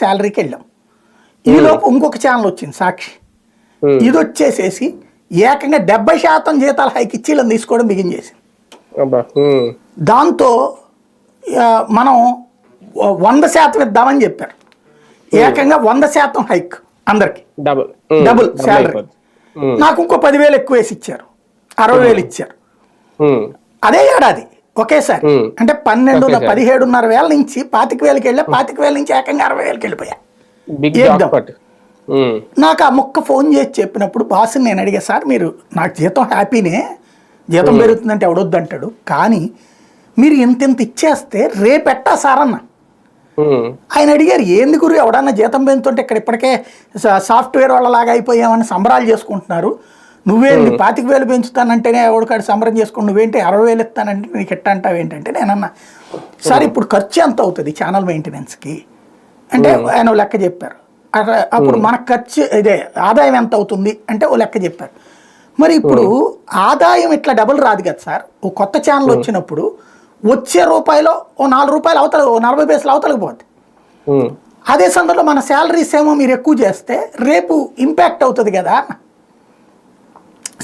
శాలరీకి వెళ్ళాం ఈలోపు ఇంకొక ఛానల్ వచ్చింది సాక్షి. ఇది వచ్చేసేసి ఏకంగా డెబ్బై శాతం జీతాలు హైక్ ఇచ్చి ఇలా తీసుకోవడం బిగిన్ చేసింది. దాంతో మనం వంద శాతం ఇద్దామని చెప్పారు. ఏకంగా వంద శాతం హైక్ అందరికి. డబుల్. Double salary. నాకు ఇంకో పదివేలు ఎక్కువ వేసి ఇచ్చారు. అరవై వేలు ఇచ్చారు. అదే ఏడాది. ఒకేసారి. అంటే పన్నెండు. పదిహేడున్నర వేల నుంచి పాతిక వేలకి వెళ్ళా పాతిక వేల నుంచి ఏకంగా అరవై వేలకి వెళ్ళిపోయా. నాకు ఆ ముక్క ఫోన్ చేసి చెప్పినప్పుడు బాస్ని నేను అడిగా సార్ మీరు నాకు జీతం హ్యాపీనే జీతం పెరుగుతుందంటే ఎవడొద్దు అంటాడు కానీ మీరు ఇంత ఇంత ఇచ్చేస్తే రేపెట్టా సార్ అన్న. ఆయన అడిగారు ఏంది గురు ఎవడన్నా జీతం పెంచుతుంటే ఇక్కడ ఇప్పటికే సాఫ్ట్వేర్ వాళ్ళలాగా అయిపోయామని సంబరాలు చేసుకుంటున్నారు నువ్వేంది పాతిక వేలు పెంచుతానంటేనే ఎవడికాడు సంబరం చేసుకుని నువ్వేంటి అరవై వేలు ఇస్తానంటే నీకు ఎట్ట అంటావు ఏంటంటే నేనన్నా. సార్ ఇప్పుడు ఖర్చు ఎంత అవుతుంది ఛానల్ మెయింటెనెన్స్కి అంటే ఆయన లెక్క చెప్పారు. అప్పుడు మన ఖర్చు ఇదే ఆదాయం ఎంత అవుతుంది అంటే ఓ లెక్క చెప్పారు. మరి ఇప్పుడు ఆదాయం ఇట్లా డబుల్ రాదు కదా సార్? ఓ కొత్త ఛానల్ వచ్చినప్పుడు వచ్చే రూపాయలో ఓ నాలుగు రూపాయలు అవతల ఓ నలభై పైసలు అవతలకి ఉమ్. అదే సందర్భంలో మన శాలరీస్ ఏమో మీరు ఎక్కువ చేస్తే రేపు ఇంపాక్ట్ అవుతుంది కదా అన్న.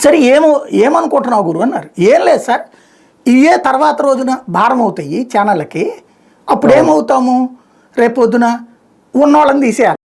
సరే ఏమో ఏమనుకుంటున్నావు గురు అన్నారు. ఏం లేదు సార్. ఇవే తర్వాత రోజున భారం అవుతాయి ఛానళ్ళకి. అప్పుడు ఏమవుతాము? రేపు పొద్దున ఉన్నోళ్ళని తీసేయాలి.